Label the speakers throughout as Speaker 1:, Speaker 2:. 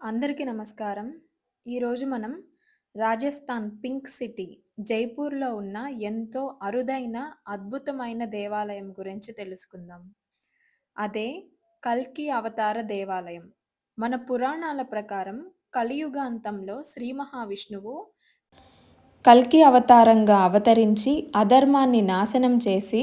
Speaker 1: అందరికీ నమస్కారం. ఈరోజు మనం రాజస్థాన్ పింక్ సిటీ జైపూర్‌లో ఉన్న ఎంతో అరుదైన, అద్భుతమైన దేవాలయం గురించి తెలుసుకుందాం. అదే కల్కి అవతార దేవాలయం. మన పురాణాల ప్రకారం కలియుగాంతంలో శ్రీ మహావిష్ణువు కల్కి అవతారంగా అవతరించి అధర్మాన్ని నాశనం చేసి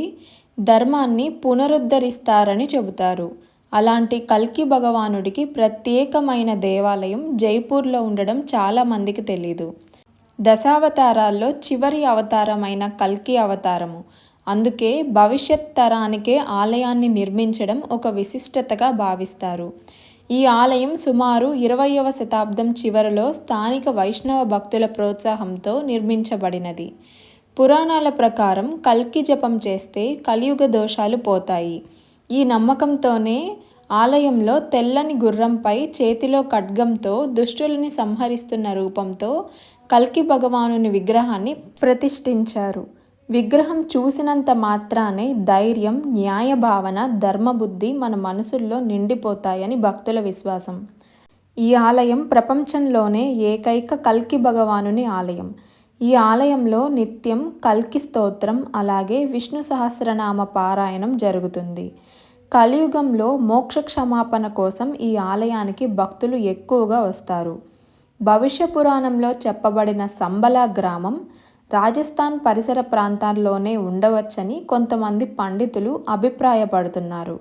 Speaker 1: ధర్మాన్ని పునరుద్ధరిస్తారని చెబుతారు. అలాంటి కల్కి భగవానుడికి ప్రత్యేకమైన దేవాలయం జైపూర్‌లో ఉండడం చాలా మందికి తెలీదు. దశావతారాల్లో చివరి అవతారమైన కల్కి అవతారము. అందుకే భవిష్యత్ తరానికే ఆలయాన్ని నిర్మించడం ఒక విశిష్టతగా భావిస్తారు. ఈ ఆలయం సుమారు ఇరవయవ శతాబ్దం చివరలో స్థానిక వైష్ణవ భక్తుల ప్రోత్సాహంతో నిర్మించబడినది. పురాణాల ప్రకారం కల్కి జపం చేస్తే కలియుగ దోషాలు పోతాయి. ఈ నమ్మకంతోనే ఆలయంలో తెల్లని గుర్రంపై చేతిలో ఖడ్గంతో దుష్టులని సంహరిస్తున్న రూపంతో కల్కి భగవానుని విగ్రహాన్ని ప్రతిష్ఠించారు. విగ్రహం చూసినంత మాత్రానే ధైర్యం, న్యాయభావన, ధర్మబుద్ధి మన మనసుల్లో నిండిపోతాయని భక్తుల విశ్వాసం. ఈ ఆలయం ప్రపంచంలోనే ఏకైక కల్కి భగవానుని ఆలయం. ఈ ఆలయంలో నిత్యం కల్కి స్తోత్రం, అలాగే విష్ణు సహస్రనామ పారాయణం జరుగుతుంది. కలియుగంలో మోక్ష క్షమాపణ కోసం ఈ ఆలయానికి భక్తులు ఎక్కువగా వస్తారు. భవిష్య పురాణంలో చెప్పబడిన సంబలా గ్రామం రాజస్థాన్ పరిసర ప్రాంతాల్లోనే ఉండవచ్చని కొంతమంది పండితులు అభిప్రాయపడుతున్నారు.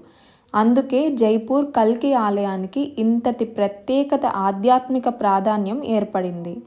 Speaker 1: అందుకే జైపూర్ కల్కి ఆలయానికి ఇంతటి ప్రత్యేకత ఆధ్యాత్మిక ప్రాధాన్యం ఏర్పడింది.